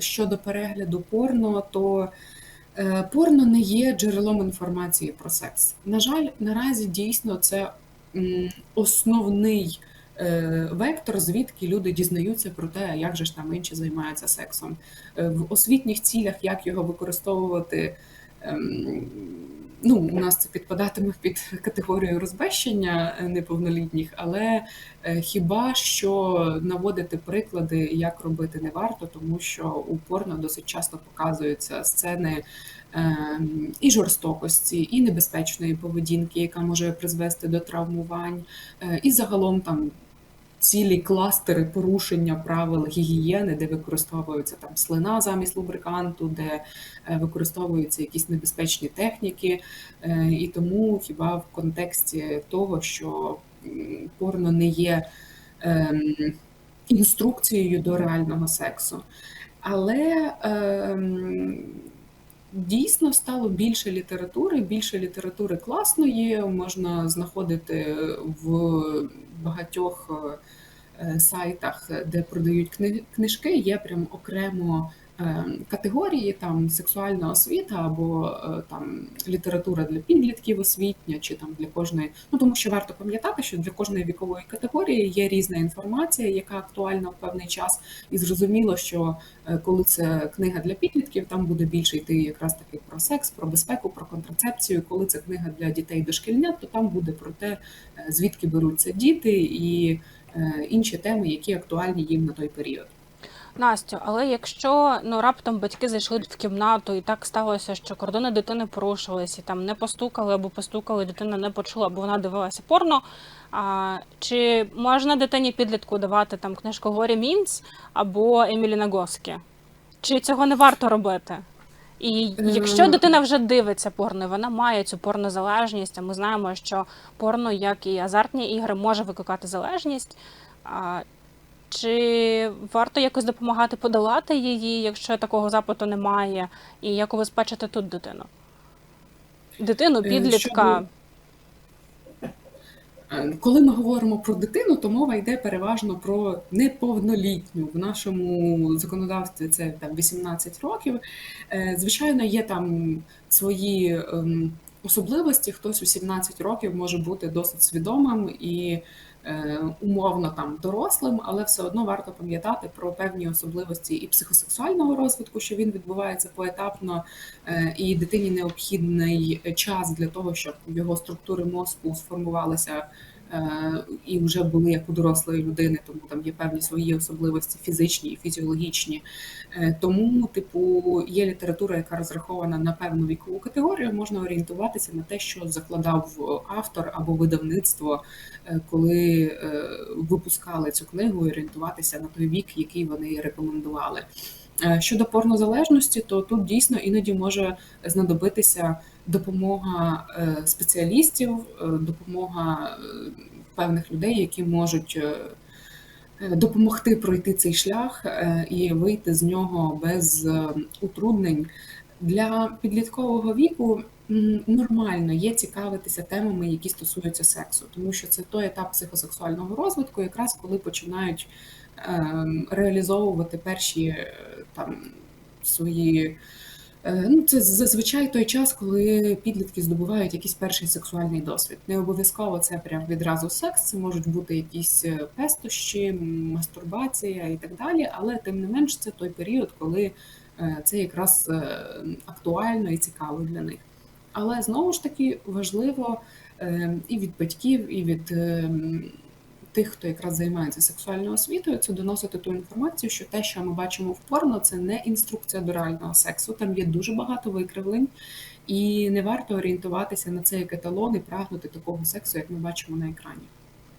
щодо перегляду порно, то е, порно не є джерелом інформації про секс. На жаль, наразі дійсно це основний е, вектор, звідки люди дізнаються про те, як же ж там інші займаються сексом. Е, В освітніх цілях, як його використовувати. Ем, Ну, у нас це підпадатиме під категорію розбещення е, неповнолітніх, але е, хіба що наводити приклади, як робити не варто, тому що у порно досить часто показуються сцени ем, і жорстокості, і небезпечної поведінки, яка може призвести до травмувань, е, і загалом там. Цілі кластери порушення правил гігієни, де використовується там слина замість лубриканту, де е, використовуються якісь небезпечні техніки, Е, І тому хіба в контексті того, що порно не є ем, інструкцією до реального сексу. Але ем, дійсно стало більше літератури, більше літератури класної, можна знаходити в багатьох е, сайтах, де продають кни- книжки, є прям окремо категорії, там сексуальна освіта або е, там література для підлітків освітня, чи там для кожної. Ну тому що варто пам'ятати, що для кожної вікової категорії є різна інформація, яка актуальна в певний час, і зрозуміло, що е, коли це книга для підлітків, там буде більше йти якраз таки про секс, про безпеку, про контрацепцію. Коли це книга для дітей дошкільнят, то там буде про те, е, звідки беруться діти і е, інші теми, які актуальні їм на той період. Настю, але якщо ну раптом батьки зайшли в кімнату, і так сталося, що кордони дитини порушились, і там не постукали або постукали, дитина не почула, або вона дивилася порно. А, чи можна дитині підлітку давати там книжку Глорі Мінц або Емілі Нагоскі? Чи цього не варто робити? І якщо Е. дитина вже дивиться порно, вона має цю порнозалежність, а ми знаємо, що порно, як і азартні ігри, може викликати залежність. А, чи варто якось допомагати подолати її, якщо такого запиту немає, і як убезпечити тут дитину? Дитину, Е, підлітка. Е, Коли ми говоримо про дитину, то мова йде переважно про неповнолітню. В нашому законодавстві це там 18 років. Е, Звичайно, є там свої ем, особливості. Хтось у 17 років може бути досить свідомим і е, умовно там дорослим, але все одно варто пам'ятати про певні особливості і психосексуального розвитку, що він відбувається поетапно, е, і дитині необхідний час для того, щоб його структури мозку сформувалися і вже були як у дорослої людини, тому там є певні свої особливості фізичні і фізіологічні. Е, Тому, типу, є література, яка розрахована на певну вікову категорію, можна орієнтуватися на те, що закладав автор або видавництво, е, коли е, випускали цю книгу, і орієнтуватися на той вік, який вони рекомендували. Е, Щодо порнозалежності, то тут дійсно іноді може знадобитися допомога е, спеціалістів, е, допомога певних людей, які можуть допомогти пройти цей шлях і вийти з нього без утруднень. Для підліткового віку нормально є цікавитися темами, які стосуються сексу, тому що це той етап психосексуального розвитку, якраз коли починають ем, реалізовувати перші там свої. Е, Ну, це зазвичай той час, коли підлітки здобувають якийсь перший сексуальний досвід. Не обов'язково це прям відразу секс, це можуть бути якісь е, пестощі, мастурбація і так далі. Але тим не менш, це той період, коли е, це якраз актуально і цікаво для них. Але знову ж таки важливо і від батьків, і від е, тих, хто якраз займається сексуальною освітою, це доносити ту інформацію, що те, що ми бачимо в порно, це не інструкція до реального сексу. Там є дуже багато викривлень, і не варто орієнтуватися на цей каталог і прагнути такого сексу, як ми бачимо на екрані.